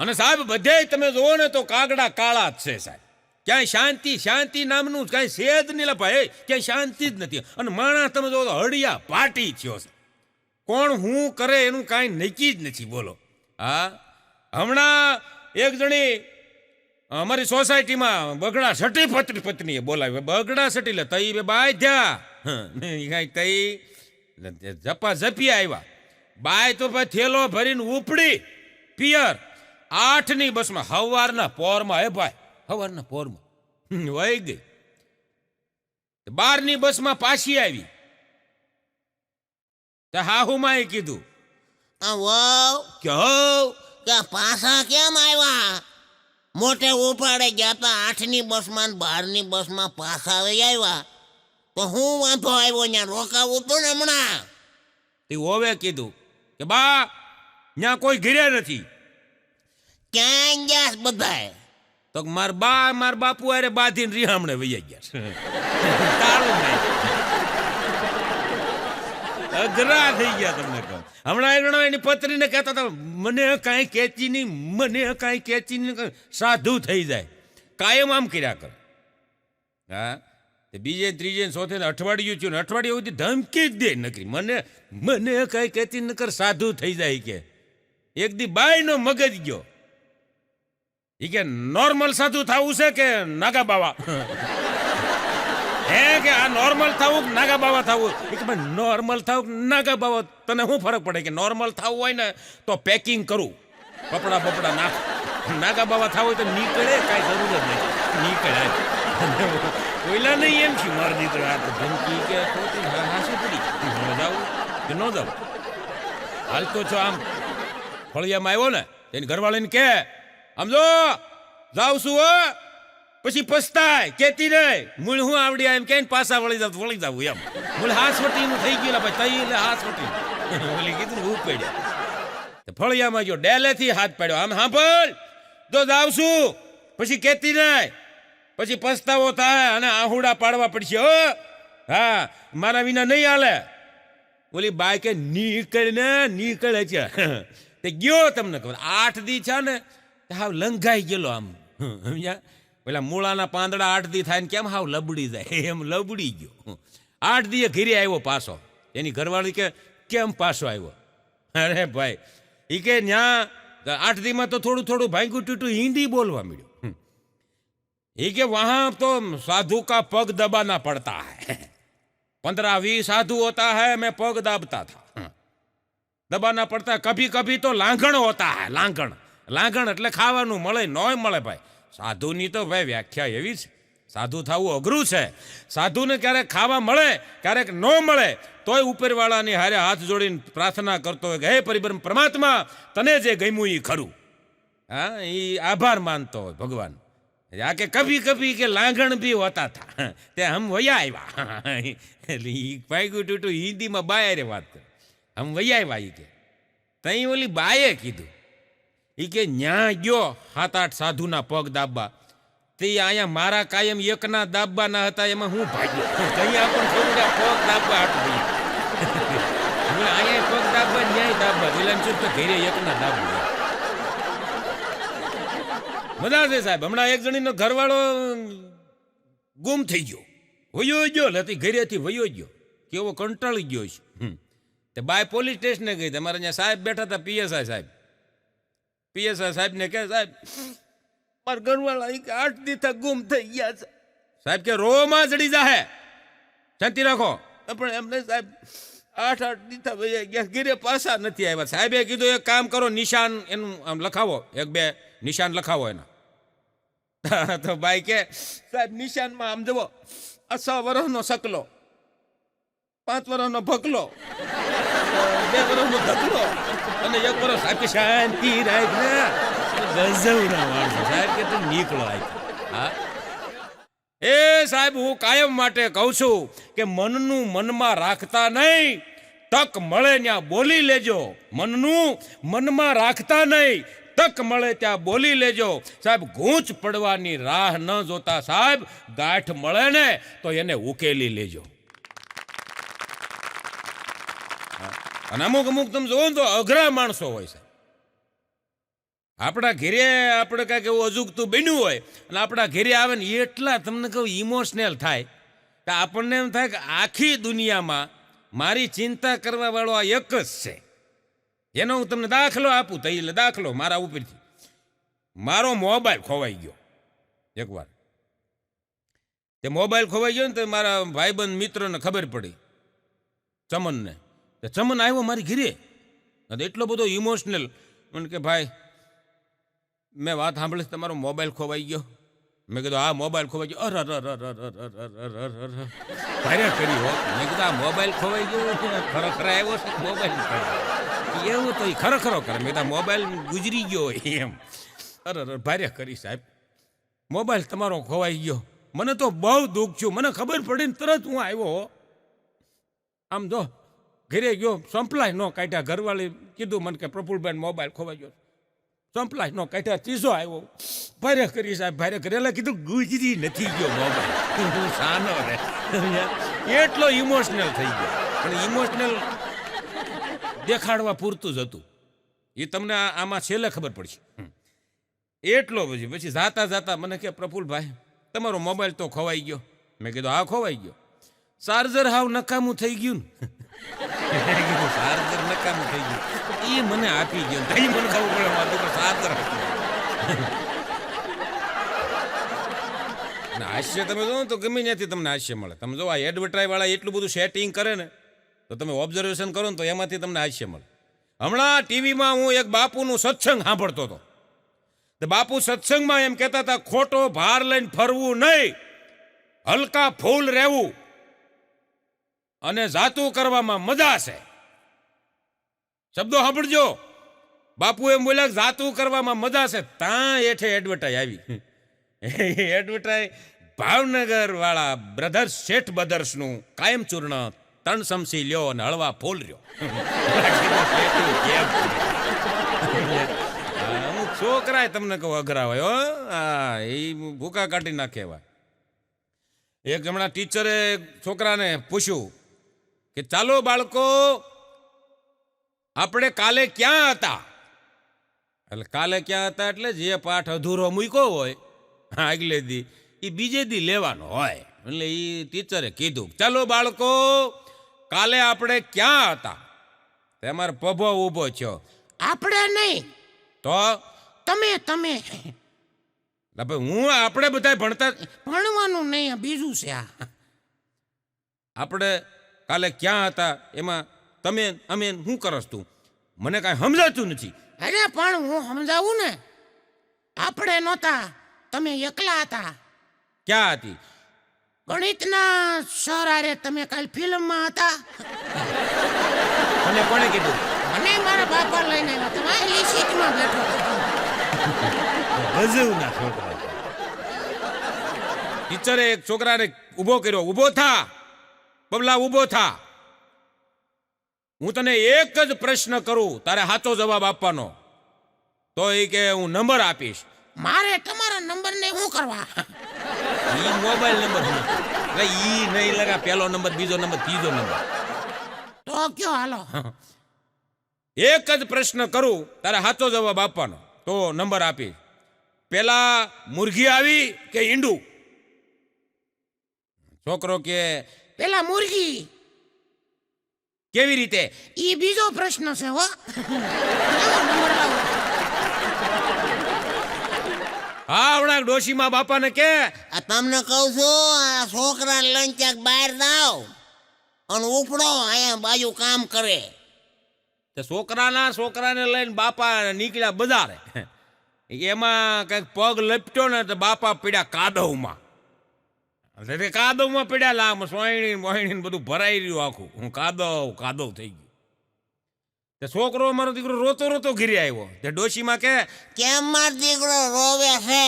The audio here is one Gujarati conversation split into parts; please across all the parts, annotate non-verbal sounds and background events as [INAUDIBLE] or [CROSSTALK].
અને સાહેબ બધે તમે જુઓ ને તો કાગડા કાળા જ છે સાહેબ. ક્યાંય શાંતિ શાંતિ નામનું કાંઈ છે જ નહીં લા ભાઈ. ક્યાંય શાંતિ જ નથી. અને માણસ તમે જોવો હળિયા પાટી થયો છે. કોણ હું કરે એનું કાંઈ નક્કી જ નથી, બોલો. હા? હમણાં એક જણી અમારી સોસાયટીમાં બગડા સટી પત્ની પત્નીએ બોલાવી. બગડા સટી લે, તઈ બે બાય ધ્યા. તઈ જપા જપી આવ્યા બાય તો થેલો ભરીને ઉપડી, પિયર. આઠની બસમાં હવારના પોરમાં હે ભાઈ હવારના પોરમાં. વહી ગઈ. બારની બસમાં પાછી આવી. તે હાહુમાએ કીધું આ વહુ કે કે પાછા કેમ આવ્યા? મોટે ઉપાડે ગયા તા આઠની બસમાં બારની બસમાં પાછા આવી આવ્યા. તો હું વાંધો આવ્યો ત્યાં રોકાવું તો ને હમણાં. તે ઓવે કીધું કે બા ત્યાં કોઈ ઘીરે નથી. ક્યાં ગયા બધાય? તો માર બા, માર બાપુ અરે બાંધીને રિહામણે વૈયા ગયા તાળું અઘરા થઈ ગયા તમને કહું. હમણાં એ જણો એની પત્નીને કહેતા હતા, મને કાંઈ કેચી નહીં, મને કાંઈ કેચી નહીં. સાધુ થઈ જાય. કાયમ આમ કર્યા કર. હા? તે બીજે ત્રીજે ચોથે અઠવાડિયું થયું ને અઠવાડિયું સુધી ધમકી જ દે નકરી. મને મને કાંઈ કેચી ન કર સાધુ થઈ જાય કે. એક દી બાયનો મગજ ગયો. ઈ કે નોર્મલ સાધુ થવું છે કે નાગા બાવા હે કે આ નોર્મલ થવું કે નાગા બાવા થવું? ઈ કે નોર્મલ થવું કે નાગા બાવા તને શું ફરક પડે કે નોર્મલ થવું હોય ને તો પેકિંગ કરું. કપડા બપડા નાખ. નાગા બાવા થવું હોય તો નીકળે, કાંઈ જરૂર જ નહીં. નીકળે. કોઈલા નહીં એમ છું મારી દીકરો, આ તો ધમકી કે ખોટી હાસી પડી. ન જાવું કે ન જાવું હાલ તો છો આમ ફળિયામાં આવ્યો ને, તેની ઘરવાળીને કે આમ જો જાવ છું, હો. પછી પસ્તાય, કેતી રે મૂળ હું આવડી એમ કે પાછા વળી જાવ વળી જાવ એમ. મૂળ હાસવટી નું થઈ ગયું ભાઈ તઈ એટલે હાસવટી. ઓલી [LAUGHS] કીધું હું પડ્યા. તે ફળિયામાં જો ડેલેથી હાથ પાડ્યો. આમ સાંભળ. જો જાવ છું, પછી કેતી નહીં પછી પસ્તાવો થાય અને આહુડા પાડવા પડશે, હો. હા, મારા વિના નહીં હાલે. ઓલી બાઈ કે નીકળ છે. [LAUGHS] તે ગયો તમને ખબર. આઠ દી છે ને તે હાવ લંઘાઈ ગયેલો આમ. સમજ્યા પેલા મૂળાના પાંદડા આઠ દી થાય ને કેમ હાવ લબડી જાય? એમ લબડી ગયો. આઠ દીએ ઘીરે આવ્યો પાછો. એની ઘરવાળી કે, કેમ પાછો આવ્યો? અરે ભાઈ એ કે ન્યા, આઠ દીમાં તો થોડું થોડું ભાંગ્યું તૂટ્યું, હિન્દી બોલવા મળ્યું એ કે, વહાં તો સાધુ કા પગ દબાના પડતા હૈ. પંદરા વીસ સાધુ હોતા હૈ, મેં પગ દાબતા થા. દબાના પડતા, કભી કભી તો લાંઘણ હોતા હૈ, લાંઘણ. લાંઘણ એટલે ખાવાનું મળે, નોય મળે ભાઈ. સાધુની તો ભાઈ વ્યાખ્યા એવી છે. સાધુ થવું અઘરું છે. સાધુને ક્યારેક ખાવા મળે, ક્યારેક ન મળે, તોય ઉપરવાળાની હારે હાથ જોડીને પ્રાર્થના કરતો હોય કે, હે પરિબર પરમાત્મા, તને જે ગમ્યું એ ખરું. હા એ આભાર માનતો હોય ભગવાન. આ કે કભી કભી કે લાંઘણ ભી હોતા હતા તે હમ વયા આવ્યા. એટલે એ પાગ્યું ટૂટું હિન્દીમાં બાય રે વાત કરે. હમ વયા આવ્યા એ કે. તઈ ઓલી બાએ કીધું. ઈ કે ન્યા ગયો સાત આઠ સાધુના પગ દાબવા. તે અહીંયા મારા કાયમ એકના દાબવાના હતા, એમાં હું ભાગ્યો. અહીંયા પણ થોડું પગ દાબવા હાટું હું અહીંયા પગ દાબવા, ન્યાય દાબવા. વિલન તો ઘેરે એકના દાબવા. મજા છે સાહેબ. હમણાં એક જણીનો ઘરવાળો ગુમ થઈ ગયો. વયો ગયો નથી ઘરેથી વયો ગયો. કેવો કંટાળી ગયો છે. તે બાય પોલીસ સ્ટેશને ગઈ તમારે અહીંયા સાહેબ બેઠા હતા, પીએસઆઈ સાહેબ. પીએસઆઈ સાહેબને કહે સાહેબ, મારા ઘરવાળા કે આઠ દીથા ગુમ થઈ ગયા છે. સાહેબ કે રોમાં ચડી જાહે. શાંતિ રાખો. પણ એમને સાહેબ, આઠ આઠ દીથા ભાઈ ગયા, ઘેરે પાછા નથી આવ્યા. સાહેબે કીધું, એક કામ કરો, નિશાન એનું આમ લખાવો, એક બે નિશાન લખાવો એના. [LAUGHS] તો ભાઈ કે, સાહેબ, નિશાનમાં આમ જવો છ વર્ષનો સકલો, પાંચ વર્ષનો ભકલો. બે અને એક વર્ષ આપી શાંતિ રાખ ને ગઝવના માણસો સાહેબ કે તું નીકળો હા એ સાહેબ, હું કાયમ માટે કહું છું કે મનનું મનમાં રાખતા નહીં. તક મળે ત્યાં બોલી લેજો. મનનું મનમાં રાખતા નહીં. તક મળે ત્યાં બોલી લેજો. સાહેબ, ગૂંચ પડવાની રાહ ન જોતા સાહેબ, ગાંઠ મળે ને તો એને ઉકેલી લેજો. અને અમુક અમુક તમે જોવો ને તો અઘરા માણસો હોય છે. આપણા ઘેરે આપણે કાંઈક એવું અજુગતું બન્યું હોય અને આપણા ઘેરે આવે ને એટલા તમને કહું ઇમોશનલ થાય કે આપણને એમ થાય કે આખી દુનિયામાં મારી ચિંતા કરવા વાળો આ એક જ છે. એનો હું તમને દાખલો આપું, તો એટલે દાખલો મારા ઉપરથી. મારો મોબાઈલ ખોવાઈ ગયો. એકવાર. તે મોબાઈલ ખોવાઈ ગયો ને તો મારા ભાઈબંધ મિત્રને ખબર પડી, ચમનને. ચમન આવ્યો મારી ઘીરે એટલો બધો ઇમોશનલ મને કે ભાઈ મેં વાત સાંભળી તમારો મોબાઈલ ખોવાઈ ગયો મેં કીધું આ મોબાઈલ ખોવાઈ ગયો અરે અર કરી હોત મેં કીધું આ મોબાઈલ ખોવાઈ ગયો ખરેખર આવ્યો છે મોબાઈલ એવું તો એ ખરેખરો કરે મેં કીધું મોબાઈલ ગુજરી ગયો એમ અરે અર ભારે કરી સાહેબ મોબાઈલ તમારો ખોવાઈ ગયો મને તો બહુ દુઃખ છું મને ખબર પડી ને તરત હું આવ્યો આમ જો ઘરે ગયો સંપલાય ન કાઢ્યા. ઘરવાળી કીધું મને કે પ્રફુલભાઈ મોબાઈલ ખોવાઈ ગયો સંપલાય ન કાઢ્યા. ત્રીજો આવ્યો. ભારે કરી સાહેબ, ભારે કરી. એટલે કીધું, ગુજરી નથી ગયો મોબાઈલ હું સાનો રે. એટલો ઇમોશનલ થઈ ગયો. પણ ઇમોશનલ દેખાડવા પૂરતું જ હતું. એ તમને આ- આમાં છેલ્લે ખબર પડશે. એટલો પછી પછી જાતા જાતા મને કે, પ્રફુલભાઈ, તમારો મોબાઈલ તો ખોવાઈ ગયો. મેં કીધું, હા, ખોવાઈ ગયો. ચાર્જર હાવ નકામું થઈ ગયું ને. [LAUGHS] ચાર્જર નકામું થઈ ગયું. એ મને આપી ગયો તઈ મને ખબર પડે મારું દીકરો ચાર્જર [LAUGHS] હાસ્ય તમે જો તો ગમે ત્યાંથી તમને હાસ્ય મળે. તમે જો આ એડવર્ટાઈ વાળા એટલું બધું સેટિંગ કરે ને, તો તમે ઓબ્ઝર્વેશન કરો ને તો એમાંથી તમને હાસ્ય મળે. હમણાં ટીવીમાં હું એક બાપુનું સત્સંગ સાંભળતો હતો. તો બાપુ સત્સંગમાં એમ કહેતા હતા, ખોટો ભાર લઈને ફરવું નહીં. હલકા ફૂલ રહેવું. અને જાતું કરવામાં મજા છે શબ્દો સાંભળજો. બાપુ એમ બોલ્યા જાતું કરવામાં મજા છે ત્યાં હેઠે એડવર્ટાઈ આવી. એડવર્ટાઈ ભાવનગર વાળા બ્રધર્સ શેઠ બ્રધર્સનું કાયમ ચૂર્ણ તણ સમસી લ્યો અને હળવા ફોલ રહ્યો. અમુક છોકરાએ તમને કહું અઘરા હોય હા, એ ભૂકા કાઢી નાખે એવા. એક હમણાં ટીચરે છોકરાને પૂછ્યું કે ચાલો બાળકો આપણે કાલે ક્યાં હતા? એટલે કાલે ક્યાં હતા એટલે જે પાઠ અધૂરો મૂક્યો હોય આગલે દી એ બીજે દી લેવાનો હોય. એટલે એ ટીચરે કીધું ચાલો બાળકો કાલે આપણે ક્યાં હતા? તમારો પભો ઊભો છો આપણે નહીં. તો? તમે તમે. ભાઈ હું આપણે બધા ભણતા ભણવાનું નહીં બીજું છે આ. આપણે કાલે ક્યાં હતા? એમાં તમે અમે શું કરસ તું? મને કાંઈ સમજાતું નથી. અરે પણ હું સમજાવું ને. આપણે નહોતા. તમે એકલા હતા. ક્યાં હતી? ગણિતના સર આરે તમે કાલ ફિલ્મમાં હતા. મને કોણે કીધું? મને મારા બાપા લઈને આવ્યા તમે આ સીટમાં બેઠો હતો. ગજવના છોકરા. ટીચરે એક છોકરાને ઊભો કર્યો. ઊભો થા. બબલા ઊભો થા. હું તને એક જ પ્રશ્ન કરું તારે સાચો જવાબ આપવાનો. તો એ કે હું નંબર આપીશ. મારે તમારા નંબરને શું કરવા? ઈ મોબાઈલ નંબર એટલે ઈ નહીં લગા પહેલો નંબર બીજો નંબર ત્રીજો નંબર. તો કયો હાલો? એક જ પ્રશ્ન કરું તારે સાચો જવાબ આપવાનો. તો નંબર આપીશ. પેલા મુરઘી આવી કે ઈંડું? છોકરો કે પેલા મુરગી કેવી રીતે ઈ બીજો પ્રશ્ન છે હો લાવો નંબર લાવો. હા હમણાં ડોશીમાં બાપાને કે આ તમને કહું છું આ છોકરાને લઈને ક્યાંક બહાર જાઓ અને ઉપડો અહીંયા બાજુ કામ કરે તે છોકરાના છોકરાને લઈને બાપા નીકળ્યા બજારે એમાં કંઈક પગ લપટ્યો ને તો બાપા પીડ્યા કાદવમાં એટલે તે કાદવમાં પડ્યા લામ, સોયણી, મોયણી બધું ભરાઈ રહ્યું આખું. હું કાદવ કાદવ થઈ ગયું. તે છોકરો મારો દીકરો રોતો રોતો ઘીરે આવ્યો. તે ડોશીમાં કે, કેમ માર દીકરો રોવે છે?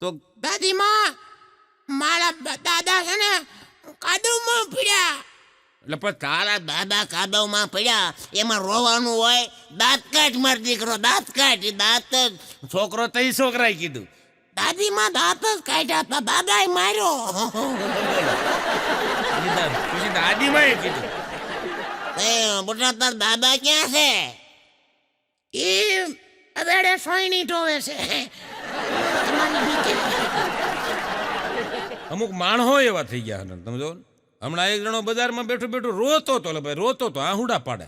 તો દાદીમાં, મારા દાદા છે ને, કાદવમાં પડ્યા. એટલે પણ તારા દાદા કાદવમાં પડ્યા. એમાં રોવાનું હોય, દાંત કાઢ માર દીકરો, દાંત કાઢ. દાંત છોકરો તઈ છોકરાએ કીધું. દાદીમાં દાંત જ કાઢ્યા હતા દાદાએ માર્યો. પછી દાદીમાએ કીધું. એ બેટા તાર દાદા ક્યાં છે? એ અવેડે સોયણી ટોવે છે. અમુક માણસો એવા થઈ ગયા હતા તમે જો હમણાં એક જણો બજારમાં બેઠો બેઠો રોતો તો ભાઈ રોતો તો આહુડા પાડે.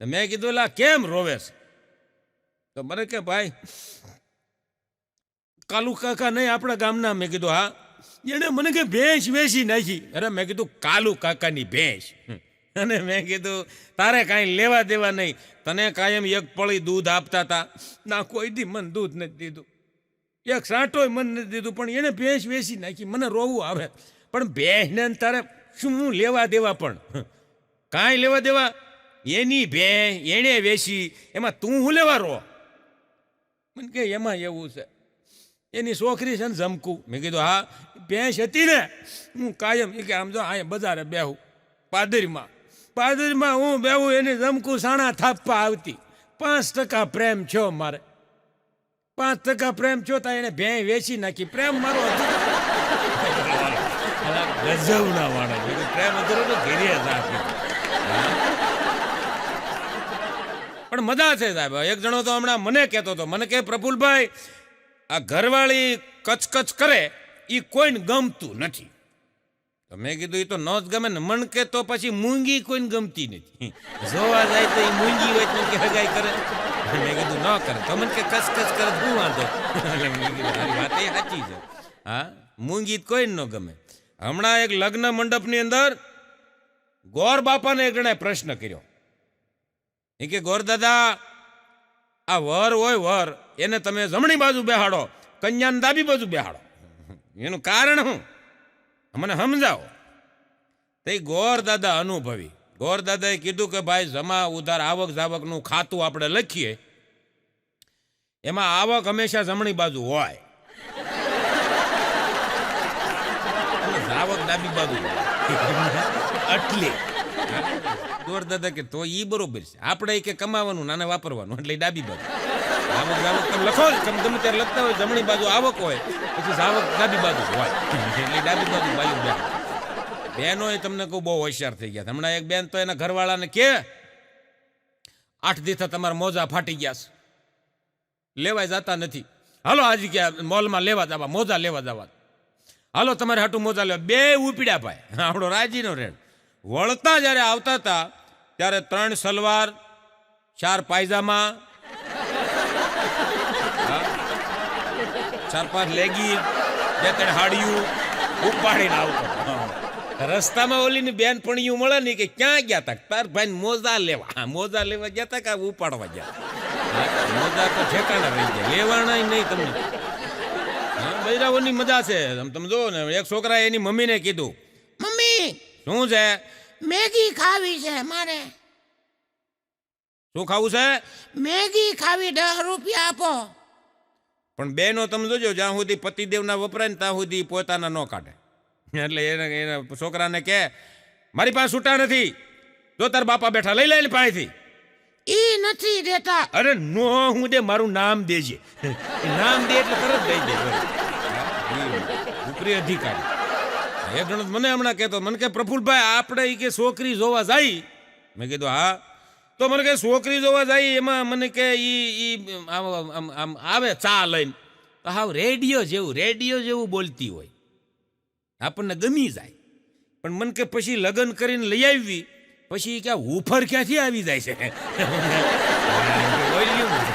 મેં કીધું લા કેમ રોવે છે? તો મને કે ભાઈ કાલુ કાકા નહીં આપણા ગામના મેં કીધું હા. એને મને કે ભેંસ વેચી નાખી. અરે મેં કીધું કાલુ કાકાની ભેંસ. અને મેં કીધું તારે કાંઈ લેવા દેવા નહીં. તને કાયમ એક પળી દૂધ આપતા હતા ના કોઈ દી મને દૂધ નથી દીધું. એક સાંટોય મન નથી દીધું પણ એને ભેંસ વેચી નાખી. મને રોવું આવે. પણ ભેંસને તારે શું લેવા દેવા પણ? કાંઈ લેવા દેવા? એની ભેં એણે વેચી. એમાં તું હું લેવા રો મને કે એમાં એવું છે. એની છોકરી છે ને જમકું. મેં કીધું હા ભેંસ હતી ને હું કાયમ એ કે આમ જો અહીંયા બજારે બેહું પાદરીમાં. પાદરીમાં હું બેહું એની જમકું સાણા થાપવા આવતી. પાંચ ટકા પ્રેમ છો મારે. પાંચ ટકા પ્રેમ છો તા એને ભેં વેચી નાખી. પ્રેમ મારો ગજવના વાળા. મેં કીધું, પ્રેમ અધરો તો ઘેરી નાખી પણ મજા છે સાહેબ. એક જણો તો હમણાં મને કહેતો હતો. મને કે પ્રફુલભાઈ આ ઘરવાળી કચકચ કરે એ કોઈને ગમતું નથી. તો મેં કીધું એ તો ન જ ગમે ને મન કે તો પછી મૂંગી કોઈને ગમતી નથી. જોવા જાય તો એ મૂંગી હોય તો કે હગાઈ કરે. મેં કીધું, ન કરે. તો મને કે, કચકચ કરે હું વાંધો? એટલે વાત એ સાચી છે. હા, મૂંગી કોઈને ન ગમે. હમણાં એક લગ્ન મંડપની અંદર ગોર બાપાને એક જણાએ પ્રશ્ન કર્યો. એ કે, ગોર દાદા આ વર હોય વર, એને તમે જમણી બાજુ બેહાડો, કન્યાને ડાબી બાજુ બેહાડો. એનું કારણ શું? મને સમજાવો. તે ગોર દાદા અનુભવી. ગોર દાદાએ કીધું કે ભાઈ, જમા, ઉધાર, આવક જાવકનું ખાતું આપણે લખીએ. એમાં આવક હંમેશા જમણી બાજુ હોય. જાવક ડાબી બાજુ હોય. ગોર દાદા કે તો ઈ બરોબર છે. આપણે કે કમાવાનું, નાને વાપરવાનું, એટલે ડાબી બાજુ. આવક જાવક તમે લખો તમે ગમે ત્યારે લખતા હોય, જમણી બાજુ આવક હોય, પછી આવક ડાબી બાજુ હોય. એટલે ડાબી બાજુ બાજુ બેન. બહેનો એ તમને કહું, બહુ હોશિયાર થઈ ગયા હમણાં એક બેન તો એના ઘરવાળાને કે, આઠ દિવસ તમારા મોજા ફાટી ગયા છે. લેવાય જતા નથી. હાલો, આજે કે મોલમાં લેવા જવા, મોજા લેવા જવા. હાલો, તમારે હાટું મોજા લેવા. બે ઉપડ્યા ભાઈ. આપણો રાજીનો રેડ વળતા જ્યારે આવતા હતા, ત્યારે ત્રણ સલવાર, ચાર પાયજામા ચાર પાંચ લેગી, બે ત્રણ હાડિયું ઉપાડીને આવતો. રસ્તામાં ઓલીની બેન પણિયું મળે ને કે, ક્યાં ગયા તા? તાર ભાઈ મોજા લેવા. મોજા લેવા ગયા તા કે ઉપાડવા ગયા મોજા તો ઠેકાણા રહી ગયા. લેવાના નહીં તમને. બૈરાઓની મજા છે. તમે જો ને, એક છોકરાએ એની મમ્મીને કીધું શું છે? મેગી ખાવી છે મારે. શું ખાવું છે? મેગી ખાવી દસ રૂપિયા આપો. પણ બેનો તમે જોજો જ્યાં સુધી પતિદેવના વપરાય ને ત્યાં સુધી પોતાના ન કાઢે. એટલે એને એને છોકરાને કે મારી પાસે છૂટા નથી. જો તાર બાપા બેઠા લઈ લે પાસેથી. ઈ નથી દેતા. અરે નો હું દે મારું નામ દેજે. નામ દે એટલે તરત દઈ દે ઉપરી અધિકારી. એક જણો મને હમણાં કહેતો, મને કે પ્રફુલભાઈ, આપણે એ કે છોકરી જોવા જાય. મેં કીધું, હા. તો મને કે છોકરી જોવા જાય, એમાં મને કે એ આમ આમ આવે ચા લઈને. તો હાવ રેડિયો જેવું રેડિયો જેવું બોલતી હોય. આપણને ગમી જાય. પણ મને કે પછી લગ્ન કરીને લઈ આવી પછી કે ઉફર ક્યાંથી આવી જાય છે?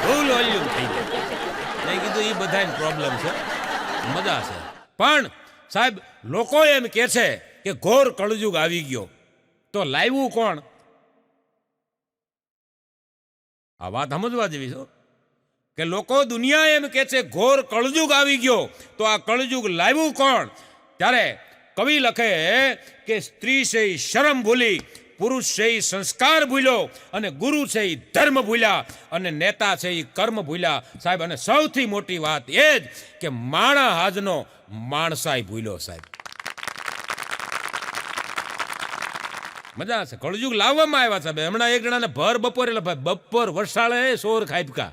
ફૂલ ઓલ્યુમ થઈ મેં કીધું એ બધાને પ્રોબ્લેમ છે. મજા છે. પણ સાહેબ, લોકો એમ કે છે કે ઘોર કળજુગ આવી ગયો. તો લાવ્યું કોણ? આ વાત સમજવા જેવી છો કે લોકો દુનિયા એમ કે છે, ઘોર કળજુગ આવી ગયો. તો આ કળજુગ લાવ્યું કોણ? ત્યારે કવિ લખે કે સ્ત્રી છે શરમ ભૂલી, પુરુષ છે સંસ્કાર ભૂલ્યો અને ગુરુ છે ધર્મ ભૂલ્યા અને નેતા છે એ કર્મ ભૂલ્યા. સાહેબ, અને સૌથી મોટી વાત એ જ કે માણા હાજનો માણસાઈ ભૂલ્યો સાહેબ. મજા છે. કળજુગ લાવવામાં આવ્યા સાહેબ. હમણાં એક જણાને ભર બપોરે ભાઈ બપોર વરસાળે સોર ખાઈપકા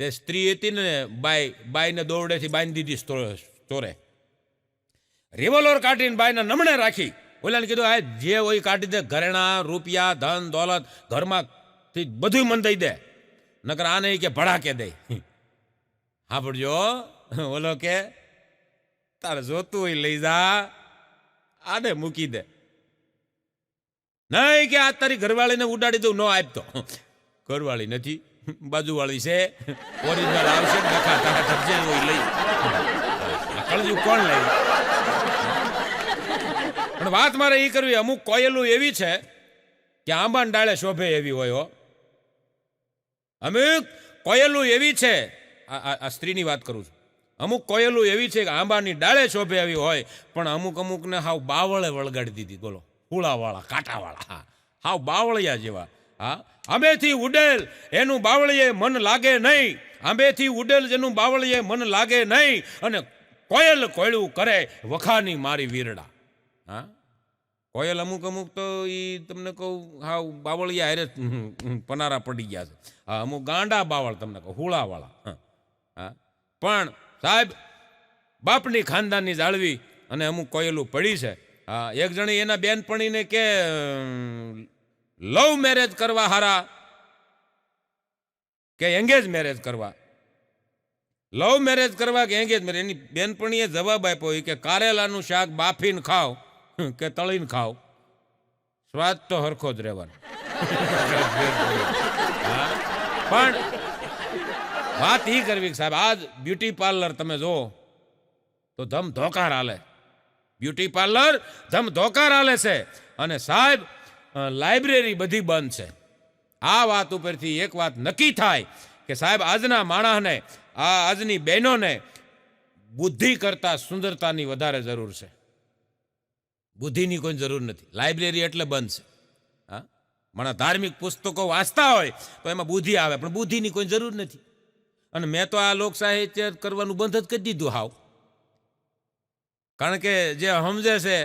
તે સ્ત્રી હતી ને બાઈ, બાઈને દોરડેથી બાંધી દીધી ચોરે રિવોલ્વર કાઢીને બાઈને નમણે રાખી. ઓલાને કીધું, આ જે હોય કાઢી દે. ઘરેણા, રૂપિયા, ધન, દોલત ઘરમાં બધું મન દઈ દે. નકર આને નહીં કે ભડાકે દે. હા પડજો [LAUGHS] ઓલો કે, તારે જોતું હોય લઈ જા, આને મૂકી દે. નહીં કે આ તારી ઘરવાળીને ઉડાડી દઉં, ન આપતો. [LAUGHS] ઘરવાળી નથી, બાજુવાળી છે. ઓરિજિનલ આવશે નખા તારા ધરજે હોય લઈ. કળજુ કોણ લઈ? પણ વાત મારે એ કરવી, અમુક કોયલું એવી છે કે આંબા ડાળે શોભે એવી હોય, હો. અમુક કોયલું એવી છે આ સ્ત્રીની વાત કરું છું. અમુક કોયલું એવી છે કે આંબાની ડાળે શોભે આવી હોય, પણ અમુક અમુકને હાવ બાવળે વળગાડી દીધી. બોલો, હુળાવાળા, કાંટાવાળા. હા, હાવ બાવળિયા જેવા. હા, આંબેથી ઉડેલ એનું બાવળીએ મન લાગે નહીં. આંબેથી ઉડેલ જેનું બાવળીએ મન લાગે નહીં. અને કોયલ કોયળું કરે વખાની મારી વીરડા. હા, કોયલ અમુક અમુક તો એ તમને કહું, હાવ બાવળિયા હારે પનારા પડી ગયા છે. હા, અમુક ગાંડા બાવળ તમને કહું, હુળાવાળા. હા, પણ સાહેબ, બાપની ખાનદાનની જાળવી અને અમુક કોયલું પડી છે. હા, એક જણી એના બેનપણીને કે લવ મેરેજ કરવા હારા. કે એંગેજ મેરેજ કરવા. લવ મેરેજ કરવા કે એંગેજ મેરેજ એની બેનપણીએ જવાબ આપ્યો ઈ કે, કારેલાનું શાક બાફીને ખાઓ કે તળીને ખાઓ. સ્વાદ તો હરખો જ રહેવાનો. [LAUGHS] પણ વાત ઈ કરવી સાહેબ, આજ બ્યુટી પાર્લર તમે જો તો ધમ ધોકાર હાલે. બ્યુટી પાર્લર ધમ ધોકાર હાલે છે. અને સાહેબ લાઇબ્રેરી બધી બંધ છે. આ વાત ઉપરથી એક વાત નક્કી થાય કે સાહેબ, આજના માણસને, આ આજની બહેનોને બુદ્ધિ કરતા સુંદરતાની વધારે જરૂર છે. બુદ્ધિની કોઈ જરૂર નથી. લાઇબ્રેરી એટલે બંધ છે. હા? મને ધાર્મિક પુસ્તકો વાંચતા હોય તો એમાં બુદ્ધિ આવે, પણ બુદ્ધિની કોઈ જરૂર નથી. અને મેં તો આ લોક સાહિત્ય કરવાનું બંધ જ કરી દીધું હાવ. કારણ કે જે સમજે છે,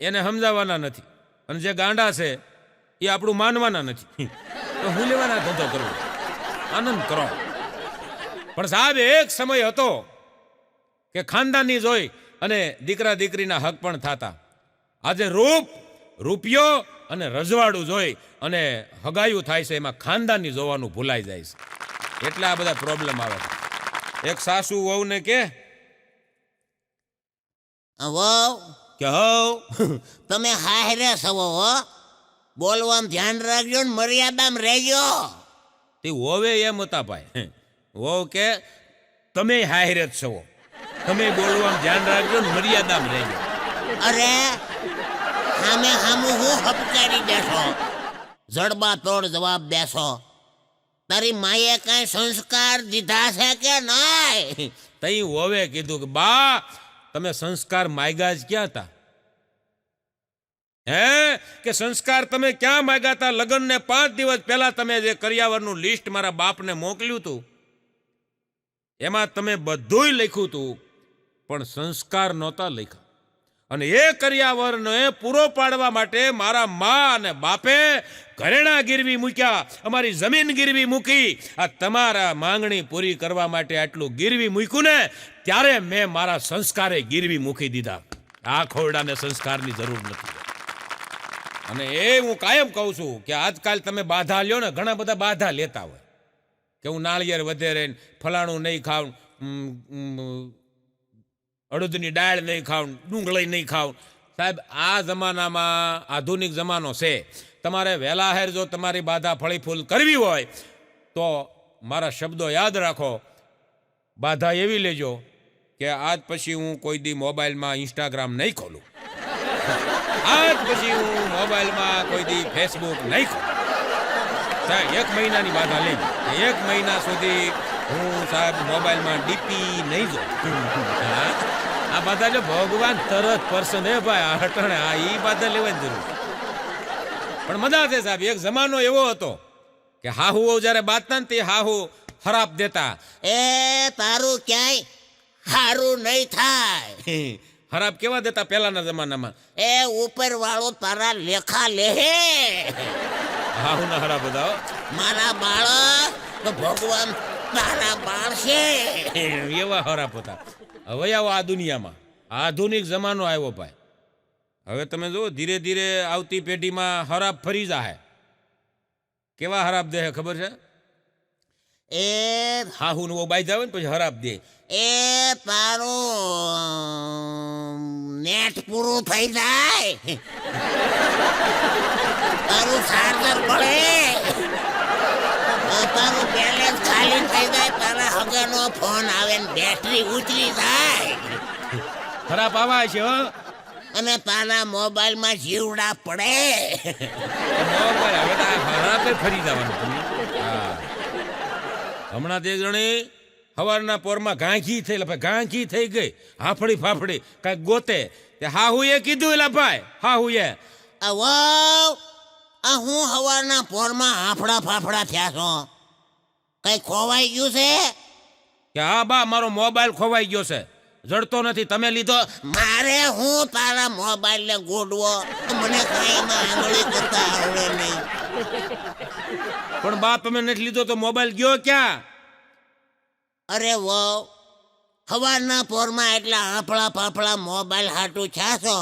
એને સમજાવવાના નથી. અને જે ગાંડા છે, એ આપણું માનવાના નથી. તો હું લેવાના ધંધો કરવો આનંદ કરો. પણ સાહેબ, એક સમય હતો કે ખાનદાની જોઈ અને દીકરા દીકરીના હક પણ થતા. આજે રૂપ, રૂપિયો અને રજવાડું જોઈ અને હગાયું થાય છે, એમાં ખાનદાની જોવાનું ભૂલાઈ જાય છે. એટલે આ બધા પ્રોબ્લેમ આવે છે. એક સાસુ વહુને કે વહુ? કે હવ [LAUGHS] તમે હાહરે સવો હો. બોલવામાં ધ્યાન રાખજો ને મર્યાદામાં રહેજો. તે હોવે એમ હતા ભાઈ. વહુ કે તમે હાહરે જ છો તમે બોલવામાં ધ્યાન રાખજો ને મર્યાદામાં રહેજો. અરે સામે સામું હું હપકારી દેશો જડબા તોડ જવાબ દેશો. તારી માએ કાંઈ સંસ્કાર દીધા છે કે નહીં? [LAUGHS] તઈ હોવે કીધું કે, બા, તમે સંસ્કાર માયગા જ ક્યાં હતા હે? કે સંસ્કાર તમે ક્યાં માગ્યા હતા લગ્નને પાંચ દિવસ પહેલા તમે જે કર્યાવરનું લિસ્ટ મારા બાપને મોકલ્યું હતું એમાં તમે બધુંય લખ્યું હતું પણ સંસ્કાર નહોતા લખ્યા. અને એ કરિયાવરને પૂરો પાડવા માટે મારા મા અને બાપે ઘરેણા ગીરવી મૂક્યા, અમારી જમીન ગીરવી મૂકી. આ તમારા માંગણી પૂરી કરવા માટે આટલું ગીરવી મૂક્યું ને, ત્યારે મેં મારા સંસ્કારે ગીરવી મૂકી દીધા. આ ખોરડાને સંસ્કારની જરૂર નથી. અને એ હું કાયમ કહું છું કે આજકાલ તમે બાધા લ્યો ને, ઘણા બધા બાધા લેતા હોય. કે હું નાળિયેર વધેરે ને ફલાણું નહીં ખાઉં અડદની દાળ નહીં ખાવ ડુંગળી નહીં ખાવ સાહેબ, આ જમાનામાં આધુનિક જમાનો છે. તમારે વહેલા હેર જો તમારી બાધા ફળી ફૂલ કરવી હોય, તો મારા શબ્દો યાદ રાખો. બાધા એવી લેજો કે આજ પછી હું કોઈ દી મોબાઈલમાં ઇન્સ્ટાગ્રામ નહીં ખોલું. આજ પછી હું મોબાઈલમાં કોઈ દી ફેસબુક નહીં ખોલું. સાહેબ, એક મહિનાની બાધા લઈ એક મહિના સુધી હું સાહેબ મોબાઈલમાં ડીપી નહીં જોઉં. આ બધા જો ભગવાન તરત પર્સન હે ભાઈ, આ હટણે આ એ બાધા લેવાની જરૂર પણ મજા છે સાહેબ એક જમાનો એવો હતો કે હાહુ જ્યારે બાતતા ને તે હાહુ ખરાબ દેતા. એ તારું ક્યાંય હારું નહીં થાય. ખરાબ કેવા દેતા પહેલાના જમાનામાં? એ ઉપર વાળો તારા લેખા લેહે હાહુ ના ખરાબ બધા. મારા બાળક તો ભગવાન તારા બાળ છે. એવા ખરાબ હતા હવે આવો આ દુનિયામાં. આધુનિક જમાનો આવ્યો ભાઈ. હવે તમે જુઓ ધીરે ધીરે આવતી પેઢીમાં હરાબ ફરી જાહે. કેવા હરાબ દે ખબર છે? એ હાહુ નો બાઈ જાવે ને પછી હરાબ દે. એ તારું નેટ પૂરું થઈ જાય. તારું ચાર્જર પડે. તારું બેલેન્સ ખાલી થઈ જાય તારા હગાનો ફોન આવે ને બેટરી ઉતરી જાય. ખરાબ આવા છે હો? અને તારા મોબાઈલમાં જીવડા પડે. મોબાઈલ હવે તો ફરી જવાનું. હા. હમણાં તે જણે સવારના પોરમાં ગાંઠી થઈ એટલે ગાંઠી થઈ ગઈ. હાફડી ફાફડી કાંઈક ગોતે. તે હાહુએ કીધું એલા ભાઈ હાહુએ. આ વાવ આ હું હવારના પોરમાં હાફડા ફાફડા થયા છો? કઈ ખોવાઈ ગયું છે? કે હા બા મારો મોબાઈલ ખોવાઈ ગયો છે. જડતો નથી. તમે લીધો. મારે હું તારા મોબાઈલ ને ગોડવો? મને કઈ આંગળી કરતા આવડે નહીં. પણ બાપ તમે નથી લીધો તો મોબાઈલ ગયો ક્યાં? અરે વો હવાના પોરમાં એટલા હાફળા ફાફળા મોબાઈલ હાટું છાશો.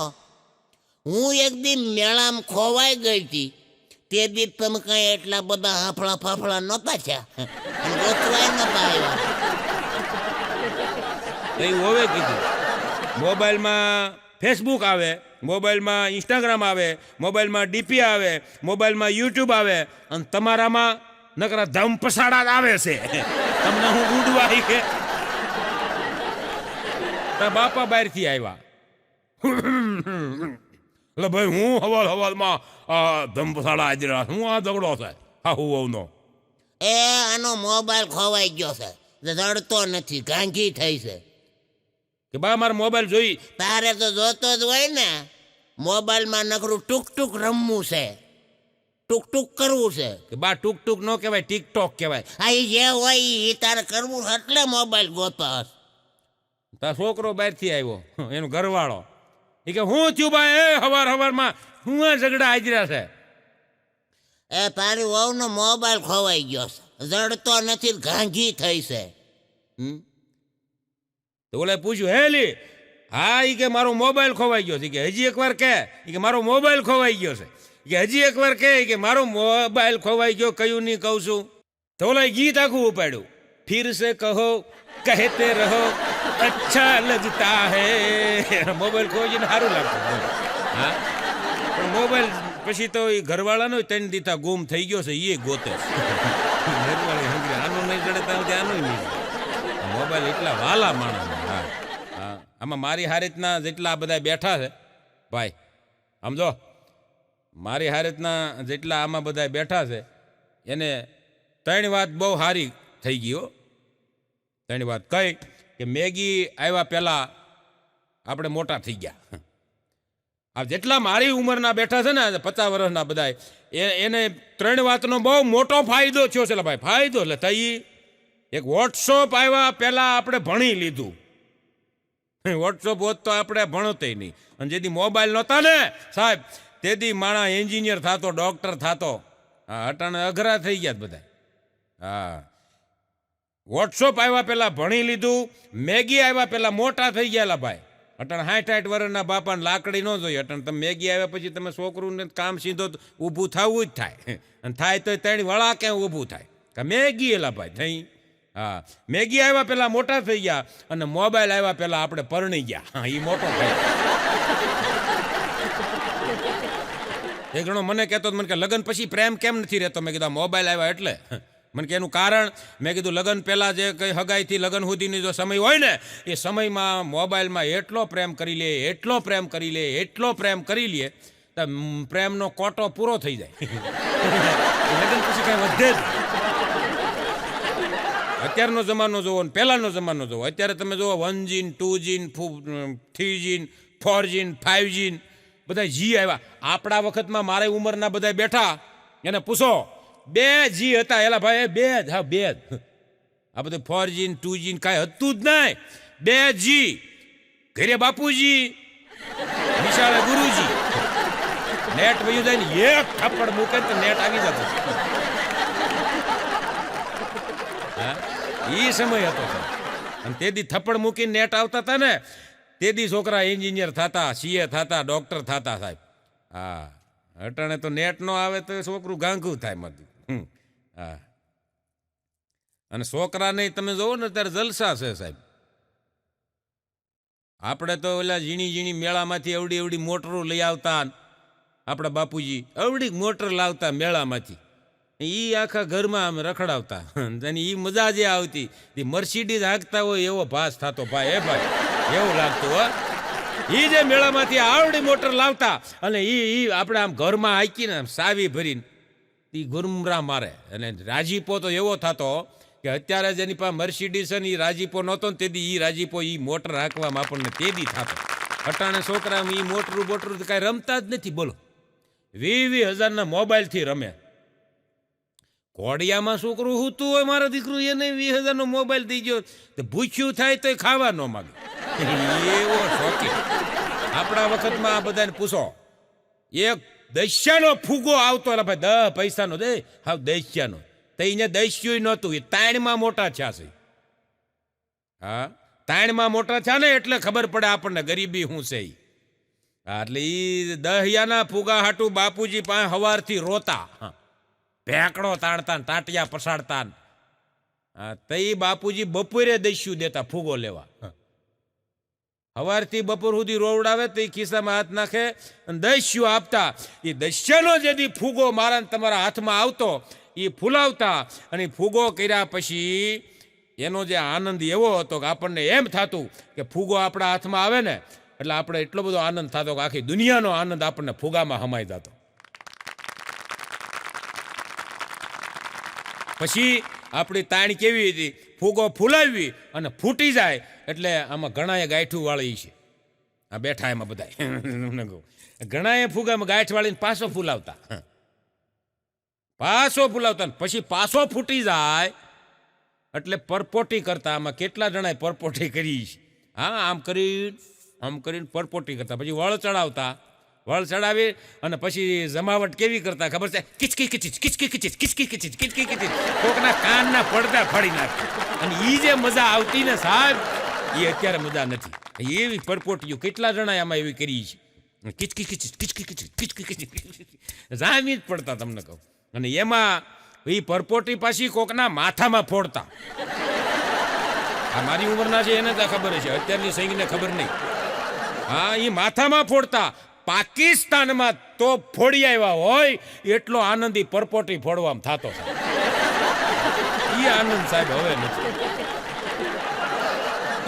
હું એક દી મેળામાં ખોવાઈ ગઈ હતી. તે દી તમે કઈ એટલા બધા હાફળા ફાફળા નહોતા છે ગોતવાય નહોતા આવ્યા. એવું હોવે કીધું. મોબાઈલમાં ફેસબુક આવે, મોબાઈલમાં ઇન્સ્ટાગ્રામ આવે, મોબાઈલમાં ડીપી આવે, મોબાઈલમાં યુટ્યુબ આવે, અને તમારામાં નકરા ધમ પસાડા આવે છે. તમને હું ઉડવા કે તારા બાપા બહારથી આવ્યા. એટલે ભાઈ, હું હવાલ હવાલમાં આ ધમ પસાડા હાજરા. હું આ ઝઘડો છે? હા, હું આવનો એ આનો મોબાઈલ ખોવાઈ ગયો છે. રડતો નથી ગાંઠી થઈ છે. કે બા મારો મોબાઈલ જોઈ. તારે તો જોતો જ હોય ને મોબાઈલમાં નકરું ટૂક ટૂક રમવું છે. ટૂક ટૂક કરવું છે. કે બા ટૂક ટૂક નો કહેવાય ટિકટોક કહેવાય. આ એ જે હોય એ તારે કરવું એટલે મોબાઈલ ગોતો હશ. તાર છોકરો બહારથી આવ્યો એનો ઘરવાળો. એ કે હું થયું ભાઈ એ હવાર હવારમાં હું આ ઝઘડા હાજરા છે? એ તારી વહુનો મોબાઈલ ખોવાઈ ગયો છે. જડતો નથી ગાંઠી થઈ છે. હમ? તો ઓલે પૂછ્યું, હેલી, હા એ કે મારો મોબાઈલ ખોવાઈ ગયો છે. કે, હજી એકવાર કે. ઈ કે, મારો મોબાઈલ ખોવાઈ ગયો છે. કે, હજી એકવાર વાર કહે કે, મારો મોબાઈલ ખોવાઈ ગયો, કયું નહીં કહું છું. તો ઓલા ગીત આખું ઉપાડ્યું. ફિર સે કહો, કહેતે રહો, અચ્છા લગતા હે. [LAUGHS] મોબાઈલ ખોવાઈ ગયો સારું લાગતું હા? પણ મોબાઈલ પછી તો એ ઘરવાળાનો ત્રણ દીધા ગુમ થઈ ગયો છે એ ગોતે. [LAUGHS] ઘરવાળી આનું નહીં ચડે ત્યાં આનું નહીં મોબાઈલ એટલા વાલા માણસ. આમાં મારી હારીતના જેટલા બધા બેઠા છે, ભાઈ, સમજો? મારી હારીતના જેટલા આમાં બધા બેઠા છે, એને ત્રણ વાત બહુ સારી થઈ ગઈ હો. ત્રણ વાત કઈ કે મેગી આવ્યા પહેલાં આપણે મોટા થઈ ગયા. આ જેટલા મારી ઉંમરના બેઠા છે ને પચાસ વર્ષના બધા એને ત્રણ વાતનો બહુ મોટો ફાયદો થયો છે ભાઈ, ફાયદો એટલે થઈ એક વોટ્સઅપ આવ્યા પહેલાં આપણે ભણી લીધું. [LAUGHS] વોટ્સઅપ હોત તો આપણે ભણતય નહીં. અને જેથી મોબાઈલ નહોતા ને, સાહેબ તેથી માણા એન્જિનિયર થતો, ડૉક્ટર થતો. હા, અટાણે અઘરા થઈ ગયા બધા. હા. વોટ્સઅપ આવ્યા પહેલાં ભણી લીધું, મેગી આવ્યા પહેલાં મોટા થઈ ગયેલા ભાઈ. અટણ હાઠ હાઠ વર્ષના બાપાને લાકડી ન જોઈએ અટણ તમે મેગી આવ્યા પછી તમે છોકરુંને કામ સીધો ઊભું થવું જ થાય. [LAUGHS] અને થાય તો ત્રણ વળા ક્યાં ઊભું થાય. મેગી એલા ભાઈ થઈ. હા. મેગી આવ્યા પહેલાં મોટા થઈ ગયા અને મોબાઈલ આવ્યા પહેલાં આપણે પરણી ગયા. હા એ મોટો થઈ એ ઘણો મને કહેતો હતો મને કે, લગ્ન પછી પ્રેમ કેમ નથી રહેતો? મેં કીધું મોબાઈલ આવ્યા એટલે. મને કે, એનું કારણ? મેં કીધું, લગ્ન પહેલાં જે કંઈ હગાઈથી લગ્ન સુધીની જો સમય હોય ને, એ સમયમાં મોબાઈલમાં એટલો પ્રેમ કરી લે, એટલો પ્રેમ કરી લે, એટલો પ્રેમ કરી લે, તો પ્રેમનો કોટો પૂરો થઈ જાય. [LAUGHS] લગ્ન પછી કાંઈ વધે જ. અત્યારનો જમાનો જોવો ને પહેલાંનો જમાનો જોવો. અત્યારે તમે જુઓ વન જીન ટુ જીન થ્રી જીન ફોર જીન ફાઇવ જીન બધા જી આવ્યા. આપણા વખતમાં મારી ઉંમરના બધા બેઠા. એને પૂછો, બે જી હતા? એલા ભાઈ બે જ. હા, બે જ. આ બધું ફોર જીન ટુ જીન કાંઈ હતું જ નહીં. બે જી. ઘરે બાપુજી. વિશાળ ગુરુજી. નેટ વયું જાય ને એક થપ્પડ મૂકે તો નેટ આવી જતું હા એ સમય હતો. અને તે દી થપ્પડ મૂકીને નેટ આવતા હતા ને તે દી છોકરા એન્જિનિયર થતા સીએ થતા ડોક્ટર થતા સાહેબ. હા, અટાણે તો નેટ નો આવે તો છોકરું ગાંઘું થાય મધું હા. અને છોકરાને તમે જોવો ને ત્યારે જલસા છે સાહેબ. આપણે તો ઓલા ઝીણી ઝીણી મેળામાંથી એવડી એવડી મોટરો લઈ આવતા આપણા બાપુજી અવડી મોટર લાવતા મેળામાંથી. એ આખા ઘરમાં આમ રખડાવતા. અને એ મજા જે આવતી, એ મર્સિડીઝ હાંકતા હોય એવો ભાસ થતો ભાઈ એ ભાઈ? એવું લાગતું, હો? એ જે મેળામાંથી આવડી મોટર લાવતા, અને એ એ આપણે આમ ઘરમાં હાંકીને આમ સાવી ભરીને એ ગુરમરા મારે. અને રાજીપો તો એવો થતો કે અત્યારે જેની પાસે મર્સિડીસ છે ને એ રાજીપો નહોતો ને તેથી એ રાજીપો એ મોટર હાંકવામાં આપણને તેદી થતો. અટાણે છોકરા એ મોટરું બોટરું કાંઈ રમતા જ નથી, બોલો. વી વી હજારના મોબાઈલથી રમે. કોડિયામાં છોકરું હતું હોય, મારો દીકરું એને વીસ હજારનો મોબાઈલ દઈ ગયો તો ભૂખ્યું થાય તો ખાવા ન માગે. એવો શોખીન આપણા વખતમાં આ બધાને પૂછો, એક દસ્યાનો ફૂગો આવતો એટલે ભાઈ દહ પૈસાનો દે હા દસ્યાનો તો એને દસ્યું નહોતું, એ તાણમાં મોટા છે. હા? તાણમાં મોટા છે ને એટલે ખબર પડે આપણને ગરીબી શું છે. હા, એટલે એ દહિયાના ફુગા હાટું બાપુજી પાસે હવારથી રોતા. હા. ભેંકડો તાણતા ને ટાંટિયા પસાડતા ને. હા તો ઈ બાપુજી બપોરે દસ્યું દેતા ફૂગો લેવા. હવારથી બપોર સુધી રોવડાવે તો એ ખિસ્સામાં હાથ નાખે અને દસ્યું આપતા એ દસ્યનો જેથી ફૂગો મારાને તમારા હાથમાં આવતો એ ફૂલાવતા અને ફૂગો કર્યા પછી એનો જે આનંદ એવો હતો કે આપણને એમ થતું કે ફૂગો આપણા હાથમાં આવે ને એટલે આપણે એટલો બધો આનંદ થતો કે આખી દુનિયાનો આનંદ આપણને ફૂગામાં હમાઈ જતો પછી આપણી તાણ કેવી હતી? ફૂગો ફૂલાવી અને ફૂટી જાય એટલે આમાં ઘણાએ ગાંઠું વાળી છે. આ બેઠા એમાં બધા. તમને કહું. ઘણાએ ફૂગામાં ગાંઠ વાળીને પાછો ફૂલાવતા. પાછો ફૂલાવતા પછી પાછો ફૂટી જાય એટલે પરપોટી કરતા. આમાં કેટલા જણાએ પરપોટી કરી છે? હા, આમ કરીને આમ કરીને પરપોટી કરતા. પછી વળ ચડાવતા. વળ ચડાવી અને પછી જમાવટ કેવી કરતા ખબર છે? કિચકી કિચિચ કિચકી કિચિચ કિચકી કિચિચ કિચકી કિચિચ. કોકના કાનના પડદા ફાડી નાખે. અને એ જે મજા આવતી ને સાહેબ એ અત્યારે મજા નથી. એવી પરપોટીઓ કેટલા જણાએ આમાં એવી કરી છે? કિચકી કિચિચ કિચકી કિચિચ કિચકી કિચિચ જામી જ પડતા તમને કહું. અને એમાં એ પરપોટી પાછી કોકના માથામાં ફોડતા. આ મારી ઉંમરના છે, એને તો ખબર છે. અત્યારની સૈંગને ખબર નહીં. હા એ માથામાં ફોડતા. પાકિસ્તાનમાં તો ફોડી આવ્યા હોય, એટલો આનંદી પરપોટી ફોડવામાં થતો એ આનંદ સાહેબ હવે નથી.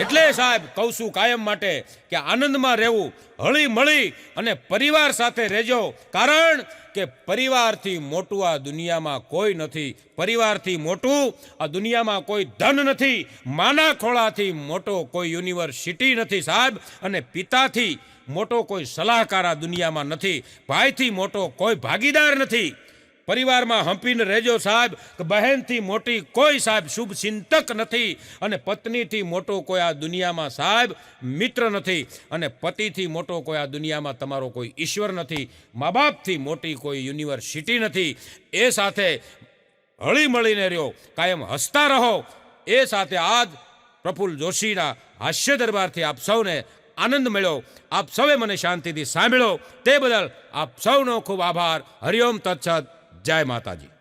એટલે સાહેબ કહું છું કાયમ માટે કે આનંદમાં રહેવું હળી મળી અને પરિવાર સાથે રહેજો. કારણ કે પરિવારથી મોટું આ દુનિયામાં કોઈ નથી. પરિવારથી મોટું આ દુનિયામાં કોઈ ધન નથી. માના ખોળાથી મોટો કોઈ યુનિવર્સિટી નથી સાહેબ. અને પિતાથી મોટો કોઈ સલાહકાર આ દુનિયામાં નથી. ભાઈથી મોટો કોઈ ભાગીદાર નથી. પરિવારમાં હંપીને રહેજો સાહેબ, કે બહેનથી મોટી કોઈ સાહેબ શુભ ચિંતક નથી. અને પત્નીથી મોટો કોઈ આ દુનિયામાં સાહેબ મિત્ર નથી. અને પતિથી મોટો કોઈ આ દુનિયામાં તમારો કોઈ ઈશ્વર નથી. મા બાપથી મોટી કોઈ યુનિવર્સિટી નથી. એ સાથે હળી મળીને રહ્યો, કાયમ હસતા રહો. એ સાથે આજ પ્રફુલ્લ જોશીના હાસ્ય દરબારથી આપ સૌને આનંદ મળ્યો આપ સૌએ મને શાંતિથી સાંભળ્યો તે બદલ આપ સૌનો ખૂબ આભાર. હરિઓમ તત્સદ જય માતાજી.